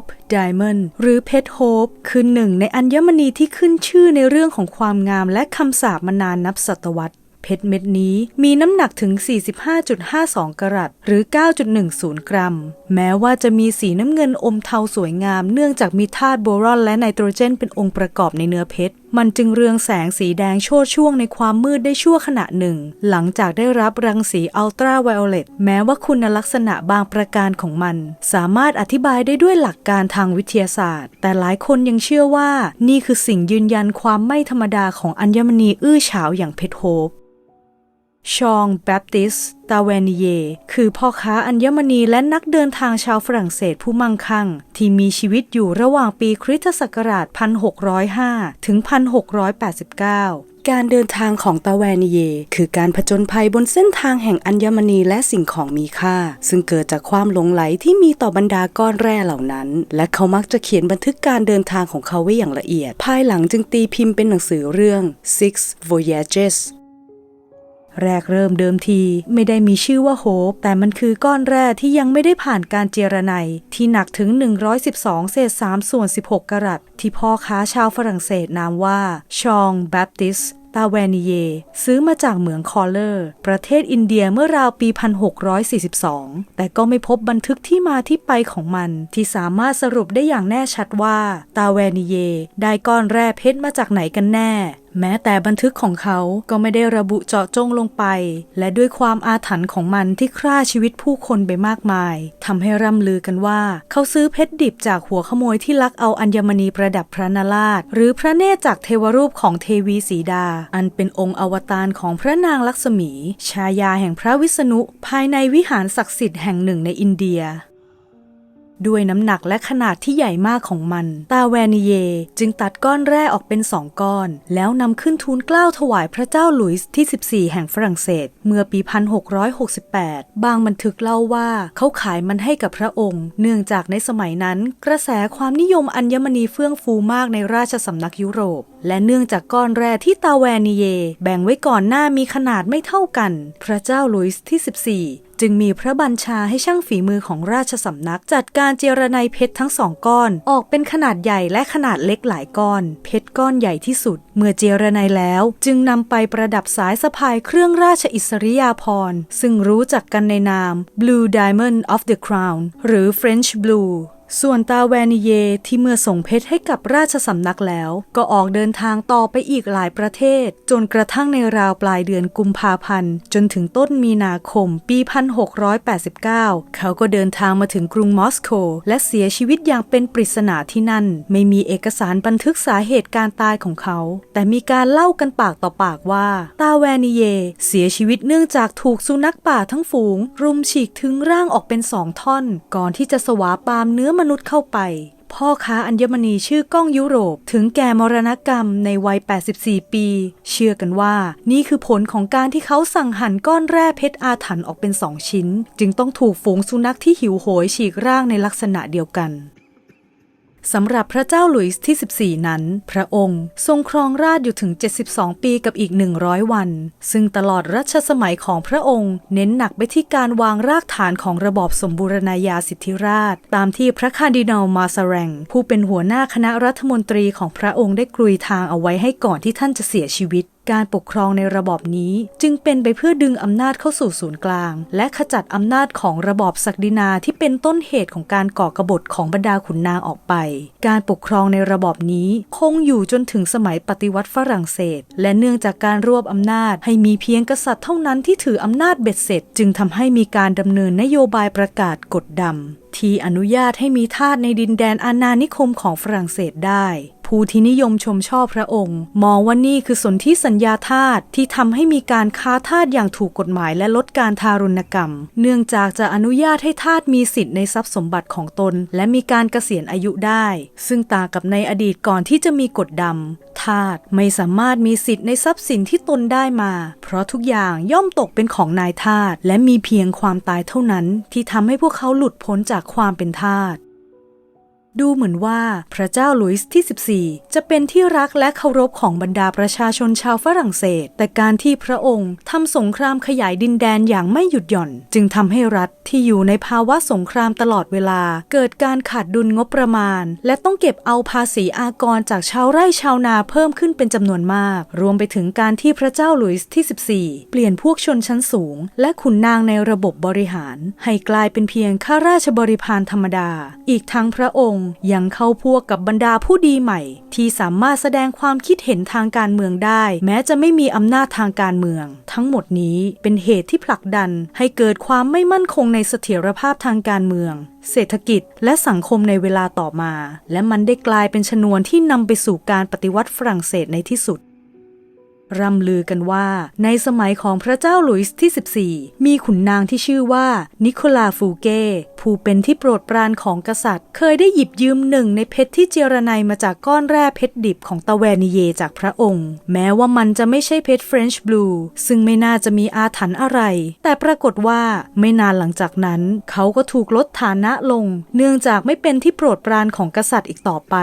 ปไดมอนด์หรือเพชรโฮปคือหนึ่งในอัญมณีที่ขึ้นชื่อในเรื่องของความงามและคำสาบมานานนับศตวรรษเพชรเม็ดนี้มีน้ำหนักถึง 45.52 กรัตหรือ 9.10 กรัม แม้ว่าจะมีสีน้ำเงินอมเทาสวยงาม เนื่องจากมีธาตุโบรอนและไนโตรเจนเป็นองค์ประกอบในเนื้อเพชร มันจึงเรืองแสงสีแดงโชดช่วงในความมืดได้ชั่วขณะหนึ่ง หลังจากได้รับรังสีอัลตราไวโอเลตแม้ว่าคุณลักษณะบางประการของมัน สามารถอธิบายได้ด้วยหลักการทางวิทยาศาสตร์ แต่หลายคนยังเชื่อว่า นี่คือสิ่งยืนยันความไม่ธรรมดาของอัญมณีอื้อฉาวอย่างเพชรโฮป ชองแบปติสตาเวนิเย คือพ่อค้าอัญมณีและนักเดินทางชาวฝรั่งเศสผู้มั่งคั่ง ที่มีชีวิตอยู่ระหว่างปีคริสตศักราช 1605 ถึง 1689การเดินทางของตาแวนิเย คือการผจญภัยบนเส้นทางแห่งอัญมณีและสิ่งของมีค่า ซึ่งเกิดจากความหลงไหลที่มีต่อบรรดาก้อนแร่เหล่านั้น และเขามักจะเขียนบันทึกการเดินทางของเขาไว้อย่างละเอียด ภายหลังจึงตีพิมพ์เป็นหนังสือเรื่อง Six Voyages แรกเริ่มเดิมทีไม่ได้มีชื่อว่าโฮปแต่มันคือก้อนแร่ที่ยังไม่ได้ผ่านการเจรไนที่หนักถึง 112 เศษ 3 ส่วน 16 กรัตที่พ่อค้าชาวฝรั่งเศสนามว่าชองแบปติสตาแวนิเย ซื้อมาจากเหมืองคอลเลอร์ ประเทศอินเดียเมื่อราวปี 1642 แต่ก็ไม่พบบันทึกที่มาที่ไปของมัน ที่สามารถสรุปได้อย่างแน่ชัดว่า ตาแวนิเย ได้ก้อนแร่เพชรมาจากไหนกันแน่ แม้แต่บันทึกของเขาก็ไม่ได้ระบุเจาะจงลงไป และด้วยความอาถรรพ์ของมันที่ฆ่าชีวิตผู้คนไปมากมายทำให้ร่ำลือกันว่า เขาซื้อเพชรดิบจากหัวขโมยที่ลักเอาอัญมณีประดับพระนาราช หรือพระเนตรจากเทวรูปของเทวีสีดา อันเป็นองค์อวตารของพระนางลักษมี ชายาแห่งพระวิษณุ ภายในวิหารศักดิ์สิทธิ์แห่งหนึ่งในอินเดีย ด้วยน้ำหนักและขนาดที่ใหญ่มากของมัน ตาแวนิเยจึงตัดก้อนแร่ออกเป็นสองก้อน แล้วนำขึ้นทูลเกล้าถวายพระเจ้าหลุยส์ที่ 14 แห่งฝรั่งเศส เมื่อปี 1668 บางบันทึกเล่าว่าเขาขายมันให้กับพระองค์ เนื่องจากในสมัยนั้น กระแสความนิยมอัญมณีเฟื่องฟูมากในราชสำนักยุโรป และเนื่องจากก้อนแร่ที่ตาแวนิเย แบ่งไว้ก่อนหน้ามีขนาดไม่เท่ากัน พระเจ้าหลุยส์ที่ 14 จึงมีพระบัญชาให้ช่างฝีมือของราชสำนัก จัดการเจรไนเพชรทั้งสองก้อน ออกเป็นขนาดใหญ่และขนาดเล็กหลายก้อน เพชรก้อนใหญ่ที่สุด เมื่อเจรไนแล้ว จึงนำไปประดับสายสะพายเครื่องราชอิสริยาภรณ์ซึ่งรู้จักกันในนาม Blue Diamond of the Crown หรือ French Blue ส่วนตาแวนิเยที่เมื่อส่งเพชรให้กับราชสำนักแล้ว ก็ออกเดินทางต่อไปอีกหลายประเทศ จนกระทั่งในราวปลายเดือนกุมภาพันธ์ จนถึงต้นมีนาคม ปี 1689 เขาก็เดินทางมาถึงกรุงมอสโก และเสียชีวิตอย่างเป็นปริศนาที่นั่น ไม่มีเอกสารบันทึกสาเหตุการตายของเขา แต่มีการเล่ากันปากต่อปากว่า ตาแวนิเย เสียชีวิตเนื่องจากถูกสุนัขป่าทั้งฝูง รุมฉีกถึงร่างออกเป็นสองท่อน ก่อนที่จะสวาปามเนื้อมนุษย์เข้าไป พ่อค้าอัญมณีชื่อก้องยุโรป ถึงแก่มรณกรรมในวัย 84 ปี เชื่อกันว่า นี่คือผลของการที่เขาสั่งหั่นก้อนแร่เพชรอาถรรพ์ออกเป็นสองชิ้น จึงต้องถูกฝูงสุนัขที่หิวโหยฉีกร่างในลักษณะเดียวกัน สำหรับพระเจ้าหลุยส์ที่ 14 นั้น พระองค์ทรงครองราชอยู่ถึง 72 ปีกับอีก 100 วัน ซึ่งตลอดรัชสมัยของพระองค์ เน้นหนักไปที่การวางรากฐานของระบอบสมบูรณาญาสิทธิราช ตามที่พระคาร์ดินัลมาซาแรงผู้เป็นหัวหน้าคณะรัฐมนตรีของพระองค์ได้กลุยทางเอาไว้ให้ก่อนที่ท่านจะเสียชีวิต การปกครองในระบอบนี้จึงเป็นไปเพื่อดึงอำนาจเข้าสู่ศูนย์กลาง และขจัดอำนาจของระบอบศักดินาที่เป็นต้นเหตุของการก่อกบฏของบรรดาขุนนางออกไป การปกครองในระบอบนี้คงอยู่จนถึงสมัยปฏิวัติฝรั่งเศส และเนื่องจากการรวบอำนาจให้มีเพียงกษัตริย์เท่านั้นที่ถืออำนาจเบ็ดเสร็จ จึงทำให้มีการดำเนินนโยบายประกาศกฎดำที่อนุญาตให้มีทาสในดินแดนอาณานิคมของฝรั่งเศสได้ ผู้ที่นิยมชมชอบพระองค์ มองว่านี่คือสนธิสัญญาทาสที่ทำให้มีการค้าทาสอย่างถูกกฎหมายและลดการทารุณกรรม เนื่องจากจะอนุญาตให้ทาสมีสิทธิ์ในทรัพย์สมบัติของตน และมีการเกษียณอายุได้ ซึ่งต่างกับในอดีตก่อนที่จะมีกฎดำทาสไม่สามารถมีสิทธิ์ในทรัพย์สินที่ตนได้มา เพราะทุกอย่างย่อมตกเป็นของนายทาสและมีเพียงความตายเท่านั้น ที่ทำให้พวกเขาหลุดพ้นจากความเป็นทาส ดูเหมือนว่าพระเจ้าหลุยส์ที่ 14 จะเป็นที่รักและเคารพของบรรดาประชาชนชาวฝรั่งเศส แต่การที่พระองค์ทำสงครามขยายดินแดนอย่างไม่หยุดหย่อน จึงทำให้รัฐที่อยู่ในภาวะสงครามตลอดเวลา เกิดการขาดดุลงบประมาณ และต้องเก็บเอาภาษีอากรจากชาวไร่ชาวนาเพิ่มขึ้นเป็นจำนวนมาก รวมไปถึงการที่พระเจ้าหลุยส์ที่ 14 เปลี่ยนพวกชนชั้นสูง และขุนนางในระบบบริหาร ให้กลายเป็นเพียงข้าราชบริพารธรรมดา อีกทั้งพระองค์ยังเข้าพวกกับบรรดาผู้ดีใหม่ ที่สามารถแสดงความคิดเห็นทางการเมืองได้ แม้จะไม่มีอำนาจทางการเมือง ทั้งหมดนี้เป็นเหตุที่ผลักดันให้เกิดความไม่มั่นคงในเสถียรภาพทางการเมือง เศรษฐกิจและสังคมในเวลาต่อมา และมันได้กลายเป็นชนวนที่นำไปสู่การปฏิวัติฝรั่งเศสในที่สุด ร่ำลือกันว่า ในสมัยของพระเจ้าหลุยส์ที่ 14 มีขุนนางที่ชื่อว่า นิโคลาฟูเก้ผู้เป็นที่โปรดปรานของกษัตริย์ เคยได้หยิบยืมหนึ่งในเพชรที่เจรไนมาจากก้อนแร่เพชรดิบของตาแวนิเยจากพระองค์ แม้ว่ามันจะไม่ใช่เพชรเฟรนช์บลูซึ่งไม่น่าจะมีอาถรรพ์อะไร แต่ปรากฏว่าไม่นานหลังจากนั้น เขาก็ถูกลดฐานะลง เนื่องจากไม่เป็นที่โปรดปรานของกษัตริย์อีกต่อไป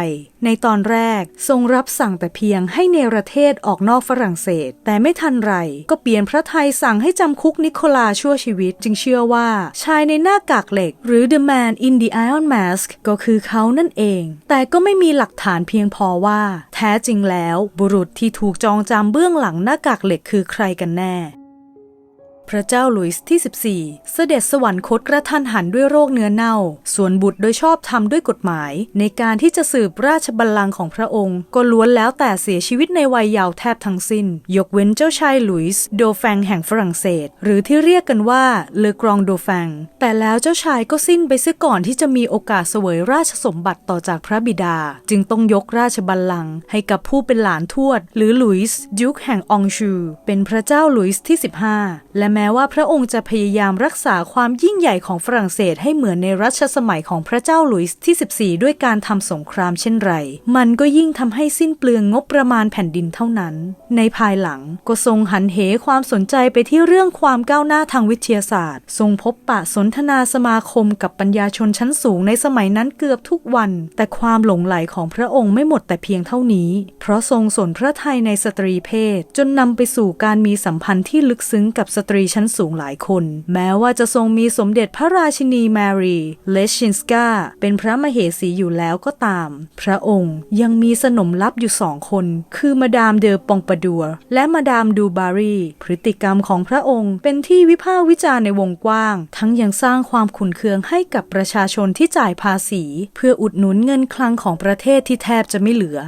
ในตอนแรกทรงรับสั่งแต่เพียงให้เนรเทศออกนอกฝรั่งเศส แต่ไม่ทันไร ก็เปลี่ยนพระไทยสั่งให้จำคุกนิโคลาชั่วชีวิต จึงเชื่อว่าชายในหน้ากากเหล็ก หรือ The Man in the Iron Mask ก็คือเขานั่นเอง แต่ก็ไม่มีหลักฐานเพียงพอว่า แท้จริงแล้วบุรุษที่ถูกจองจำเบื้องหลังหน้ากากเหล็กคือใครกันแน่ พระเจ้าหลุยส์ที่ 14 เสด็จสวรรคตกระทันหันด้วยโรคเนื้อเน่า ส่วนบุตรโดยชอบทำด้วยกฎหมาย ในการที่จะสืบราชบัลลังก์ของพระองค์ ก็ล้วนแล้วแต่เสียชีวิตในวัยยาวแทบทั้งสิ้น ยกเว้นเจ้าชายหลุยส์โดแฟงแห่งฝรั่งเศส หรือที่เรียกกันว่าเลอกรองโดแฟง แต่แล้วเจ้าชายก็สิ้นไปเสียก่อนที่จะมีโอกาสเสวยราชสมบัติต่อจากพระบิดา จึงต้องยกราชบัลลังก์ให้กับผู้เป็นหลานทวด หรือหลุยส์ยุคแห่งองชู เป็นพระเจ้าหลุยส์ที่ 15 และแม้ว่าพระองค์จะพยายามรักษาความยิ่งใหญ่ของฝรั่งเศสให้เหมือนในรัชสมัยของพระเจ้าหลุยส์ที่ 14 ด้วยการทำสงครามเช่นไร มันก็ยิ่งทำให้สิ้นเปลืองงบประมาณแผ่นดินเท่านั้น ในภายหลังก็ทรงหันเหความสนใจไปที่เรื่องความก้าวหน้าทางวิทยาศาสตร์ ทรงพบปะสนทนาสมาคมกับปัญญาชนชั้นสูงในสมัยนั้นเกือบทุกวัน แต่ความหลงไหลของพระองค์ไม่หมดแต่เพียงเท่านี้ เพราะทรงสนพระทัยในสตรีเพศ จนนำไปสู่การมีสัมพันธ์ที่ลึกซึ้งกับสตรีชั้นสูงหลายคน แม้ว่าจะทรงมีสมเด็จพระราชินีแมรี่เลชินสกาเป็นพระมเหสีอยู่แล้วก็ตาม พระองค์ยังมีสนมลับอยู่สองคน คือมาดามเดอปองปดัว และมาดามดูบารีพฤติกรรมของพระองค์เป็นที่วิพากษ์วิจารณ์ในวงกว้าง ทั้งยังสร้างความขุนเคืองให้กับประชาชนที่จ่ายภาษี เพื่ออุดหนุนเงินคลังของประเทศที่แทบจะไม่เหลือ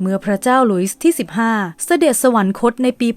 เมื่อพระเจ้าหลุยส์ที่ 15 เสด็จสวรรคตในปี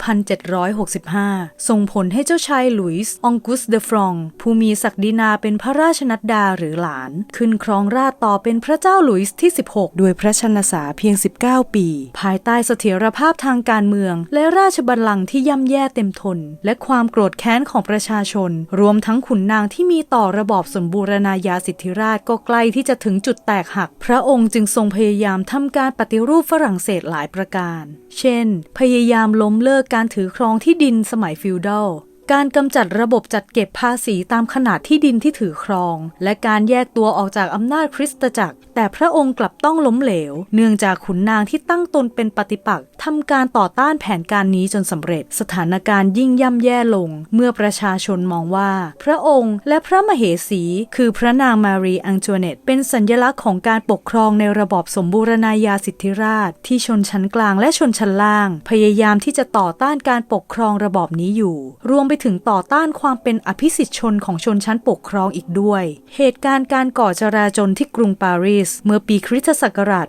1765 ส่งผลให้เจ้าชายหลุยส์องกุสเดฟรอง ผู้มีศักดินาเป็นพระราชนัดดาหรือหลาน ขึ้นครองราชต่อเป็นพระเจ้าหลุยส์ที่ 16 ด้วยพระชนสาเพียง 19 ปี ภายใต้เสถียรภาพทางการเมือง และราชบัลลังก์ที่ย่ำแย่เต็มทน และความโกรธแค้นของประชาชน รวมทั้งขุนนางที่มีต่อระบอบสมบูรณาญาสิทธิราชก็ใกล้ที่จะถึงจุดแตกหัก พระองค์จึงทรงพยายามทำการปฏิรูปฝรั่งเศสหลายประการ เช่น พยายามล้มเลิกการถือครองที่ดินสมัยฟิวดัล การกำจัดระบบจัดเก็บภาษีตามขนาดที่ดินที่ถือครอง และการแยกตัวออกจากอำนาจคริสตจักร แต่พระองค์กลับต้องล้มเหลว เนื่องจากขุนนางที่ตั้งตนเป็นปฏิปักษ์ทำการต่อต้านแผนการนี้จนสำเร็จ สถานการณ์ยิ่งย่ำแย่ลง เมื่อประชาชนมองว่า พระองค์และพระมเหสี คือพระนางมารีอังจวเนตเป็นสัญลักษณ์ของการปกครองในระบอบสมบูรณาญาสิทธิราช ที่ชนชั้นกลางและชนชั้นล่าง พยายามที่จะต่อต้านการปกครองระบอบนี้อยู่ รวมไปถึงต่อต้านความเป็นอภิสิทธิชนของชนชั้นปกครองอีกด้วย เหตุการณ์การก่อจราจนที่กรุงปารีส เมื่อปีคริสตศักราช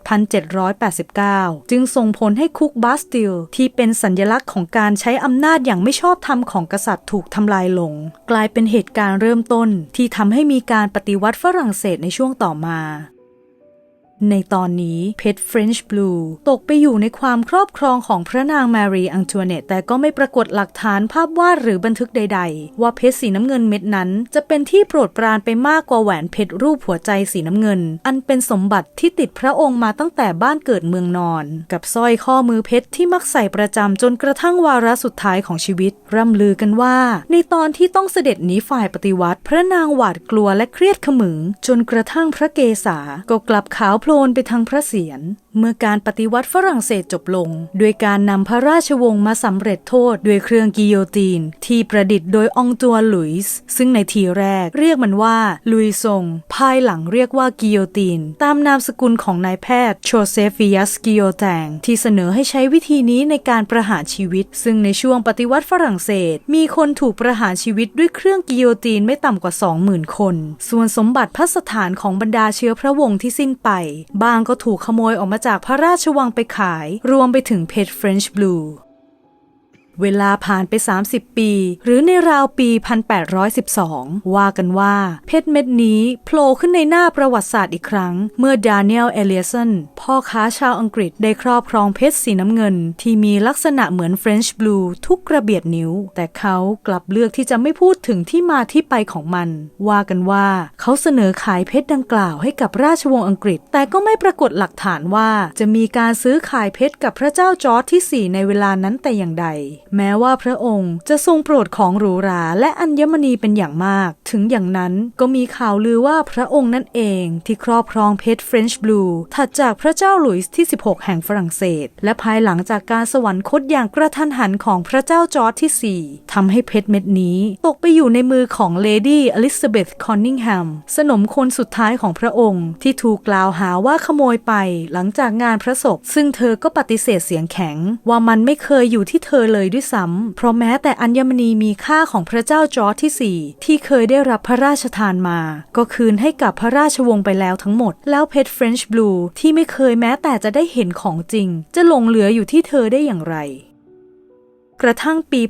1789 จึงส่งผลให้คุกบาสติล ที่เป็นสัญลักษณ์ของการใช้อำนาจอย่างไม่ชอบธรรมของกษัตริย์ถูกทำลายลง กลายเป็นเหตุการณ์เริ่มต้นที่ทำให้มีการปฏิวัติฝรั่งเศสในช่วงต่อมา ในตอนนี้เพชร French Blue ตกไปอยู่ในความครอบครองของพระนางแมรี่อังตูเนตแต่ก็ไม่ปรากฏหลักฐานภาพวาดหรือบันทึกใด ๆ ว่าเพชรสีน้ำเงินเม็ดนั้น จะเป็นที่โปรดปรานไปมากกว่าแหวนเพชรรูปหัวใจสีน้ำเงิน อันเป็นสมบัติที่ติดพระองค์มาตั้งแต่บ้านเกิดเมืองนอน กับสร้อยข้อมือเพชรที่มักใส่ประจำจนกระทั่งวาระสุดท้ายของชีวิต ร่ำลือกันว่า ในตอนที่ต้องเสด็จหนีฝ่ายปฏิวัติ พระนางหวาดกลัวและเครียดขมึง จนกระทั่งพระเกศาก็กลับขาวพลนไปทางพระเศียรเมื่อการปฏิวัติฝรั่งเศสจบลง ด้วยการนำพระราชวงศ์มาสำเร็จโทษด้วยเครื่องกิโยตินที่ประดิษฐ์โดยองตัวลุยส์ซึ่งในทีแรกเรียกมันว่าลุยซงภายหลังเรียกว่ากิโยตินตามนามสกุลของนายแพทย์โชเซฟิยัสกิโยแตงที่เสนอให้ใช้วิธีนี้ในการประหารชีวิต ซึ่งในช่วงปฏิวัติฝรั่งเศส มีคนถูกประหารชีวิตด้วยเครื่องกิโยตินไม่ต่ำกว่า 20,000 คน ส่วนสมบัติพัสถานของบรรดาเชื้อพระวงศ์ที่สิ้นไปบางก็ถูกขโมยออกมาจากพระราชวังไปขาย รวมไปถึงเพชร French Blue เวลาผ่านไป 30 ปี หรือในราวปี 1812 ว่ากันว่า เพชรเม็ดนี้โผล่ขึ้นในหน้าประวัติศาสตร์อีกครั้ง เมื่อดานิเอลเอเลียสันพ่อค้าชาวอังกฤษได้ครอบครองเพชรสีน้ำเงิน ที่มีลักษณะเหมือน French Blue ทุกกระเบียดนิ้ว แต่เขากลับเลือกที่จะไม่พูดถึงที่มาที่ไปของมัน ว่ากันว่าเขาเสนอขายเพชรดังกล่าวให้กับราชวงศ์อังกฤษ แต่ก็ไม่ปรากฏหลักฐานว่าจะมีการซื้อขายเพชรกับพระเจ้าจอร์จที่ 4 ในเวลานั้นแต่อย่างใดแม้ว่าพระองค์จะทรงโปรดของหรูหราและอัญมณีเป็นอย่างมาก ถึงอย่างนั้นก็มีข่าวลือว่าพระองค์นั่นเองที่ครอบครองเพชร French Blue ถัดจากพระเจ้าหลุยส์ที่ 16 แห่งฝรั่งเศส และภายหลังจากการสวรรคตอย่างกระทันหันของพระเจ้าจอร์จที่ 4ทำให้เพชรเม็ดนี้ตกไปอยู่ในมือของเลดี้อลิซาเบธคอนนิงแฮมสนมคนสุดท้ายของพระองค์ที่ถูกกล่าวหาว่าขโมยไปหลังจากงานพระศพซึ่งเธอก็ปฏิเสธเสียงแข็ง ว่ามันไม่เคยอยู่ที่เธอเลยด้วยซ้ำเพราะแม้แต่อัญมณีมีค่าของพระเจ้าจอร์จที่ 4 ที่เคยได้รับพระราชทานมา ก็คืนให้กับพระราชวงศ์ไปแล้วทั้งหมด แล้วเพชรเฟรนช์บลูที่ไม่เคยแม้แต่จะได้เห็นของจริง จะหลงเหลืออยู่ที่เธอได้อย่างไร กระทั่งปี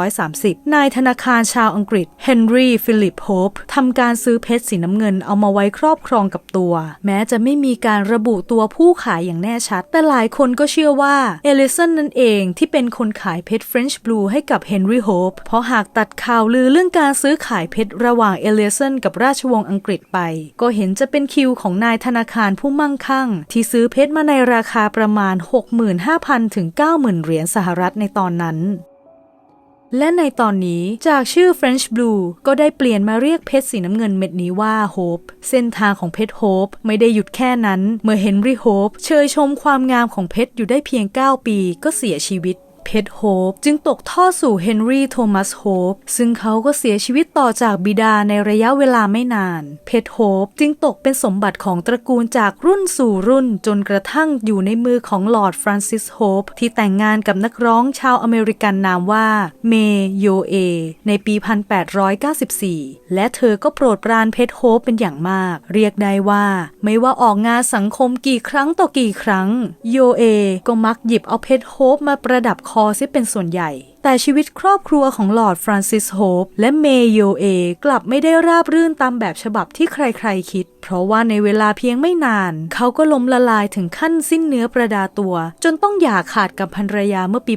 1830 นายธนาคารชาวอังกฤษเฮนรี่ฟิลิปโฮปทำการซื้อเพชรสีน้ำเงินเอามาไว้ครอบครองกับตัว แม้จะไม่มีการระบุตัวผู้ขายอย่างแน่ชัด แต่หลายคนก็เชื่อว่าเอลิสันนั่นเองที่เป็นคนขายเพชร French Blue ให้กับเฮนรี่โฮปเพราะหากตัดข่าวลือเรื่องการซื้อขายเพชรระหว่างเอลิสันกับราชวงศ์อังกฤษไป ก็เห็นจะเป็นคิวของนายธนาคารผู้มั่งคั่ง ที่ซื้อเพชรมาในราคาประมาณ 65,000 ถึง 90,000 เหรียญสหรัฐในตอนนั้นและในตอนนี้จากชื่อ French Blue ก็ได้เปลี่ยนมาเรียกเพชรสีน้ำเงินเม็ดนี้ว่า Hope เส้นทางของเพชร Hope ไม่ได้หยุดแค่นั้น เมื่อ Henry Hope เชยชมความงามของเพชรอยู่ได้เพียง 9 ปีก็เสียชีวิต เพชรโฮปจึงตกทอดสู่เฮนรี่โทมัสโฮปซึ่งเขาก็เสียชีวิตต่อจากบิดาในระยะเวลาไม่นาน เพชรโฮปจึงตกเป็นสมบัติของตระกูลจากรุ่นสู่รุ่นจนกระทั่งอยู่ในมือของลอร์ดฟรานซิสโฮปที่แต่งงานกับนักร้องชาวอเมริกันนามว่าเมโยเอในปี 1894 และเธอก็โปรดปรานเพชรโฮปเป็นอย่างมาก เรียกได้ว่า ไม่ว่าออกงานสังคมกี่ครั้งต่อกี่ครั้ง โยเอก็มักหยิบเอาเพชรโฮปมาประดับคอซิเป็นส่วนใหญ่ แต่ชีวิตครอบครัวของหลอดฟรานซิสโฮปและเมโยเอกลับไม่ได้ราบรื่นตามแบบฉบับที่ใครๆคิด เพราะว่าในเวลาเพียงไม่นาน เขาก็ล้มละลายถึงขั้นสิ้นเนื้อประดาตัว จนต้องหย่าขาดกับภรรยาเมื่อปี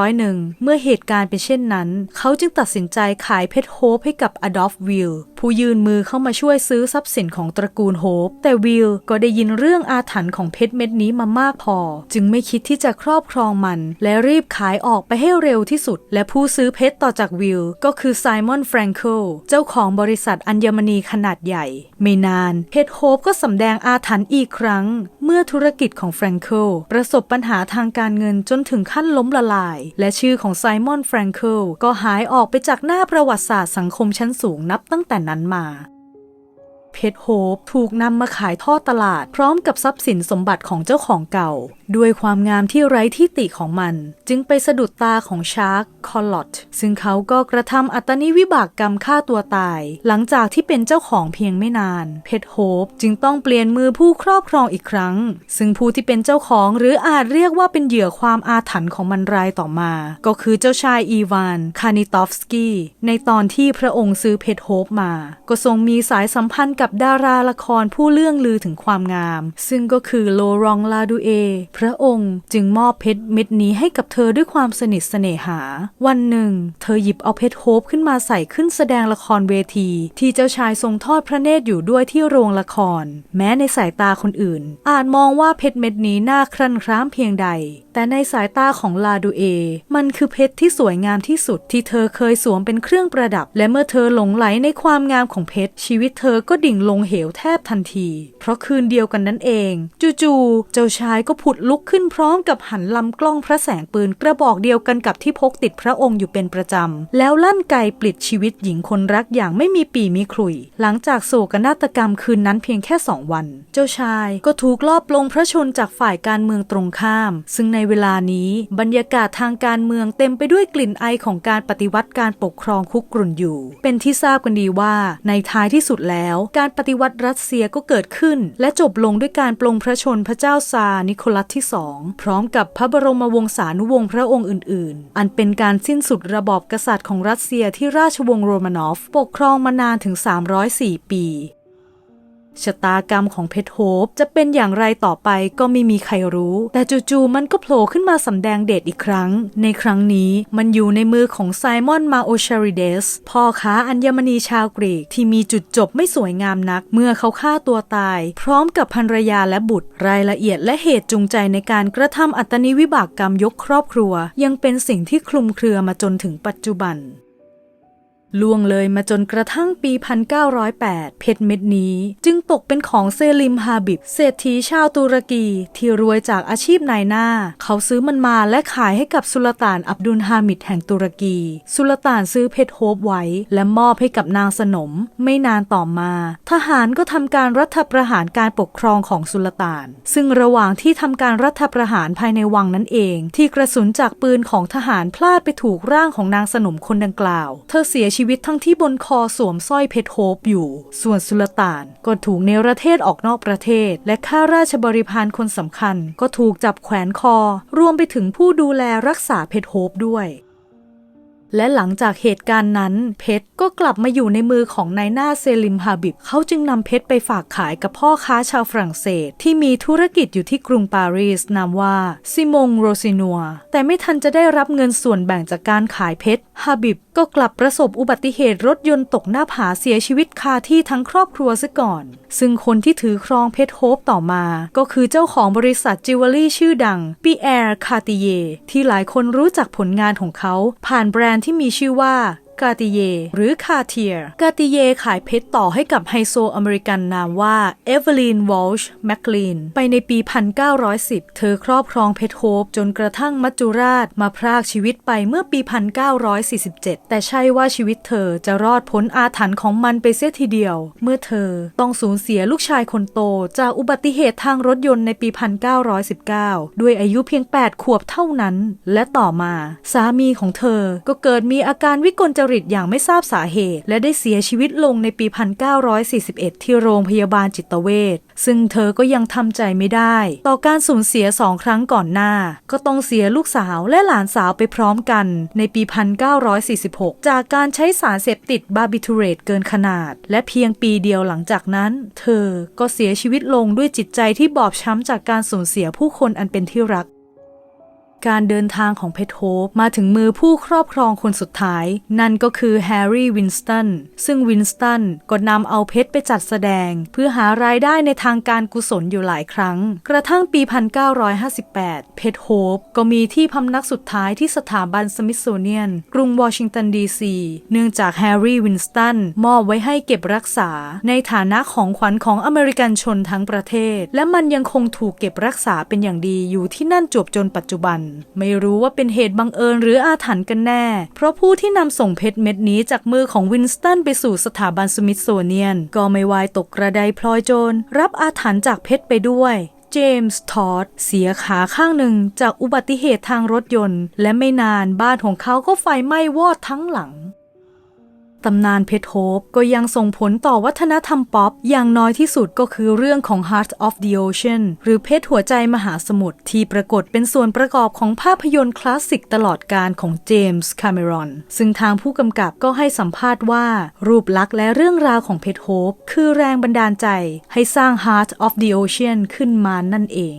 1901 เมื่อเหตุการณ์เป็นเช่นนั้น เขาจึงตัดสินใจขายเพชรโฮปให้กับอดอล์ฟวิล ผู้ยืนมือเข้ามาช่วยซื้อทรัพย์สินของตระกูลโฮป แต่วิลก็ได้ยินเรื่องอาถรรพ์ของเพชรเม็ดนี้มามากพอ จึงไม่คิดที่จะครอบครองมัน และรีบขายออกไปให้เร็วที่สุด และผู้ซื้อเพชรต่อจากวิลก็คือไซมอนแฟรงเคิลเจ้าของบริษัทอัญมณีขนาดใหญ่ ไม่นานเพชรโฮปก็สำแดงอาถรรพ์อีกครั้ง เมื่อธุรกิจของแฟรงเคิลประสบปัญหาทางการเงินจนถึงขั้นล้มละลาย และชื่อของไซมอนแฟรงเคิลก็หายออกไปจากหน้าประวัติศาสตร์สังคมชั้นสูงนับตั้งแต่นั้นมา เพชรโฮปถูกนำมาขายทอดตลาด พร้อมกับทรัพย์สินสมบัติของเจ้าของเก่า ด้วยความงามที่ไร้ที่ติของมัน จึงไปสะดุดตาของชาร์กคอลลอตซึ่งเขาก็กระทำอัตนิวิบากกรรมฆ่าตัวตาย หลังจากที่เป็นเจ้าของเพียงไม่นาน เพชรโฮปจึงต้องเปลี่ยนมือผู้ครอบครองอีกครั้ง ซึ่งผู้ที่เป็นเจ้าของหรืออาจเรียกว่าเป็นเหยื่อความอาถรรพ์ของมันรายต่อมา ก็คือเจ้าชายอีวานคานิตอฟสกี้ในตอนที่พระองค์ซื้อเพชรโฮปมา ก็ทรงมีสายสัมพันธ์กับดาราละครผู้เลื่องลือถึงความงาม ซึ่งก็คือโลรองลาดูเอ พระองค์จึงมอบเพชรเม็ดนี้ให้กับเธอด้วยความสนิทเสน่หา วันหนึ่ง เธอหยิบเอาเพชรโฮปขึ้นมาใส่ขึ้นแสดงละครเวที ที่เจ้าชายทรงทอดพระเนตรอยู่ด้วยที่โรงละคร แม้ในสายตาคนอื่น อาจมองว่าเพชรเม็ดนี้น่าครั่นคร้ามเพียงใด แต่ในสายตาของลาดูเอ มันคือเพชรที่สวยงามที่สุดที่เธอเคยสวมเป็นเครื่องประดับ และเมื่อเธอหลงไหลในความงามของเพชรชีวิตเธอก็ดิ่งลงเหวแทบทันที เพราะคืนเดียวกันนั่นเอง จู่ๆ เจ้าชายก็ผุดลุกขึ้นพร้อมกับหันลำกล้องพระแสงปืนกระบอกเดียวกันกับที่พกติดพระองค์อยู่เป็นประจำ แล้วลั่นไกปลิดชีวิตหญิงคนรักอย่างไม่มีปีมีขลุยหลังจากโศกนาฏกรรมคืนนั้นเพียงแค่สองวัน เจ้าชายก็ถูกลอบลงพระชนจากฝ่ายการเมืองตรงข้าม ซึ่งในเวลานี้บรรยากาศทางการเมืองเต็มไปด้วยกลิ่นไอของการปฏิวัติการปกครองคุกกรุ่นอยู่ เป็นที่ทราบกันดีว่าในท้ายที่สุดแล้วกการปฏิวัติรัสเซียก็เกิดขึ้น และจบลงด้วยการปลงพระชนพระเจ้าซานิโคลัสที่สองพร้อมกับพระบรมวงศานุวงศ์พระองค์อื่น ๆ อันเป็นการสิ้นสุดระบอบกษัตริย์ของรัสเซียที่ราชวงศ์โรมานอฟ ปกครองมานานถึง 304 ปี ชะตากรรมของเพชรโฮปจะเป็นอย่างไรต่อไปก็ไม่มีใครรู้ แต่จู่ๆมันก็โผล่ขึ้นมาสำแดงเดชอีกครั้ง ในครั้งนี้มันอยู่ในมือของไซมอนมาโอชาริเดสพ่อค้าอัญมณีชาวกรีกที่มีจุดจบไม่สวยงามนัก เมื่อเขาฆ่าตัวตาย พร้อมกับภรรยาและบุตร รายละเอียดและเหตุจูงใจในการกระทำอัตนิวิบากกรรมยกครอบครัว ยังเป็นสิ่งที่คลุมเครือมาจนถึงปัจจุบัน ล่วงเลยมาจนกระทั่งปี 1908 เพชรเม็ดนี้จึงตกเป็นของเซลิมฮาบิบ เศรษฐีชาวตุรกีที่รวยจากอาชีพนายหน้า เขาซื้อมันมาและขายให้กับสุลต่านอับดุลฮามิดแห่งตุรกี สุลต่านซื้อเพชรโฮปไว้ และมอบให้กับนางสนม ไม่นานต่อมา ทหารก็ทำการรัฐประหารการปกครองของสุลต่าน ซึ่งระหว่างที่ทำการรัฐประหารภายในวังนั่นเอง ที่กระสุนจากปืนของทหารพลาดไปถูกร่างของนางสนมคนดังกล่าว เธอเสียชีวิตีวิตทั้งที่บนคอสวมสร้อยเพชรโฮปอยู่ ส่วนสุลต่านก็ถูกเนรเทศออกนอกประเทศ และข้าราชบริพารคนสำคัญ ก็ถูกจับแขวนคอ รวมไปถึงผู้ดูแลรักษาเพชรโฮปด้วยและหลังจากเหตุการณ์นั้น เพชรก็กลับมาอยู่ในมือของนายหน้าเซลิมฮาบิบ เขาจึงนำเพชรไปฝากขายกับพ่อค้าชาวฝรั่งเศส ที่มีธุรกิจอยู่ที่กรุงปารีส นามว่าซิมงโรซินัว แต่ไม่ทันจะได้รับเงินส่วนแบ่งจากการขายเพชรฮาบิบ ก็กลับประสบอุบัติเหตุรถยนต์ตกหน้าผาเสียชีวิตคาที่ทั้งครอบครัวซะก่อน ซึ่งคนที่ถือครองเพชรโฮปต่อมา ก็คือเจ้าของบริษัทจิวเวลรี่ชื่อดังปีแอร์คาติเยที่หลายคนรู้จักผลงานของเขา ผ่านแบรนด์ที่มีชื่อว่า กาติเยหรือคาเทีย์กาติเยขายเพชรต่อให้กับไฮโซอเมริกันนามว่าเอเวลีนวอลช์แมคลีนไปในปี 1910 เธอครอบครองเพชรโฮปจนกระทั่งมัจจุราชมาพรากชีวิตไปเมื่อปี 1947 แต่ใช่ว่าชีวิตเธอจะรอดพ้นอาถรรพ์ของมันไปเสียทีเดียว เมื่อเธอต้องสูญเสียลูกชายคนโต จากอุบัติเหตุทางรถยนต์ในปี 1919 ด้วยอายุเพียง 8 ขวบเท่านั้น และต่อมา สามีของเธอก็เกิดมีอาการวิกลจริตอย่างไม่ทราบสาเหตุ และได้เสียชีวิตลงในปี 1941 ที่โรงพยาบาลจิตเวชซึ่งเธอก็ยังทำใจไม่ได้ ต่อการสูญเสียสองครั้งก่อนหน้า ก็ต้องเสียลูกสาวและหลานสาวไปพร้อมกันในปี 1946 จากการใช้สารเสพติดบาร์บิทูเรตเกินขนาด และเพียงปีเดียวหลังจากนั้น เธอก็เสียชีวิตลงด้วยจิตใจที่บอบช้ำจากการสูญเสียผู้คนอันเป็นที่รัก การเดินทางของเพชรโฮปมาถึงมือผู้ครอบครองคนสุดท้าย นั่นก็คือแฮร์รี่วินสตันซึ่งวินสตันก็นำเอาเพชรไปจัดแสดง เพื่อหารายได้ในทางการกุศลอยู่หลายครั้ง กระทั่งปี 1958 เพชรโฮปก็มีที่พำนักสุดท้ายที่สถาบันสมิธโซเนียน กรุงวอชิงตันดีซีเนื่องจากแฮร์รี่วินสตันมอบไว้ให้เก็บรักษา ในฐานะของขวัญของอเมริกันชนทั้งประเทศ และมันยังคงถูกเก็บรักษาเป็นอย่างดีอยู่ที่นั่นจวบจนปัจจุบันไม่รู้ว่าเป็นเหตุบังเอิญหรืออาถรรพ์กันแน่ เพราะผู้ที่นำส่งเพชรเม็ดนี้จากมือของวินสตันไปสู่สถาบันสมิธโซเนียน ก็ไม่วายตกกระไดพลอยโจร รับอาถรรพ์จากเพชรไปด้วยเจมส์ทอดเสียขาข้างหนึ่งจากอุบัติเหตุทางรถยนต์ และไม่นานบ้านของเขาก็ไฟไหม้วอดทั้งหลัง ตำนานเพชรโฮปก็ยังส่งผลต่อวัฒนธรรมป๊อป อย่างน้อยที่สุดก็คือเรื่องของ Heart of the Ocean หรือเพชรหัวใจมหาสมุทรที่ปรากฏเป็นส่วนประกอบของภาพยนตร์คลาสสิกตลอดการของเจมส์คาเมรอนซึ่งทางผู้กำกับก็ให้สัมภาษณ์ว่า รูปลักษณ์และเรื่องราวของเพชรโฮปคือแรงบันดาลใจให้สร้าง Heart of the Ocean ขึ้นมานั่นเอง